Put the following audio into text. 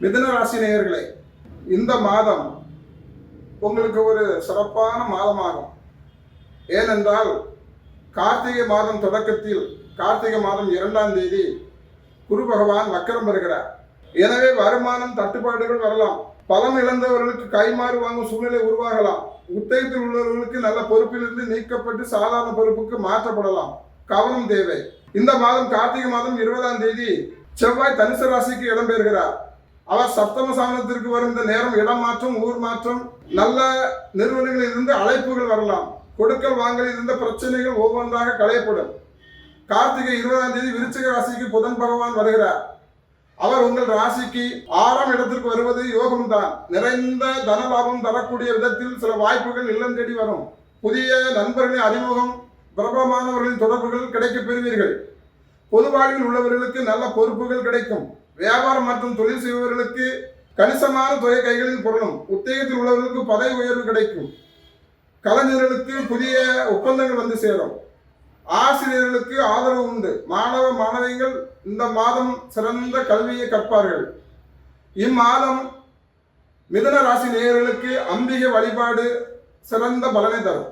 மிதன ராசி நேயர்களே இந்த மாதம் உங்களுக்கு ஒரு சிறப்பான மாதமாகும். ஏனென்றால் கார்த்திகை மாதம் தொடக்கத்தில் கார்த்திகை மாதம் இரண்டாம் தேதி குரு பகவான் வக்கரம் வருகிறார். எனவே வருமானம் தட்டுப்பாடுகள் வரலாம். பலம் இழந்தவர்களுக்கு கைமாறு வாங்கும் சூழ்நிலை உருவாகலாம். உத்தயத்தில் உள்ளவர்களுக்கு நல்ல பொறுப்பிலிருந்து நீக்கப்பட்டு சாதாரண பொறுப்புக்கு மாற்றப்படலாம். கவனம் தேவை. இந்த மாதம் கார்த்திகை மாதம் இருபதாம் தேதி செவ்வாய் தனுசு ராசிக்கு இடம்பெறுகிறார் அவர் சப்தம சாணத்திற்கு வருந்த நேரம் இடம் மாற்றம் ஊர் மாற்றம் நல்ல நிறுவனங்களில் இருந்து அழைப்புகள் வரலாம். கொடுக்கல் வாங்கலில் இருந்த பிரச்சனைகள் ஒவ்வொன்றாக களையப்படும். கார்த்திகை இருபதாம் தேதி விருச்சிக ராசிக்கு புதன் பகவான் வருகிறார். அவர் உங்கள் ராசிக்கு ஆறாம் இடத்திற்கு வருவது யோகம்தான் நிறைந்த தன லாபம் தரக்கூடிய விதத்தில் சில வாய்ப்புகள் இல்லம் தேடி வரும். புதிய நண்பர்களின் அறிமுகம் பிரபலமானவர்களின் தொடர்புகள் கிடைக்கப் பெறுவீர்கள். பொது வாழ்வில் உள்ளவர்களுக்கு நல்ல பொறுப்புகள் கிடைக்கும். வியாபாரம் மற்றும் தொழில் செய்பவர்களுக்கு கணிசமான தொகை கைகளில் பொருளும். உத்தியோகத்தில் உள்ளவர்களுக்கு பதவி உயர்வு கிடைக்கும். கலைஞர்களுக்கு புதிய ஒப்பந்தங்கள் வந்து சேரும். ஆசிரியர்களுக்கு ஆதரவு உண்டு. மாணவ மாணவிகள் இந்த மாதம் சிறந்த கல்வியை கற்பார்கள். இம்மாதம் மிதன ராசி நேயர்களுக்கு அம்பிகை வழிபாடு சிறந்த பலனை தரும்.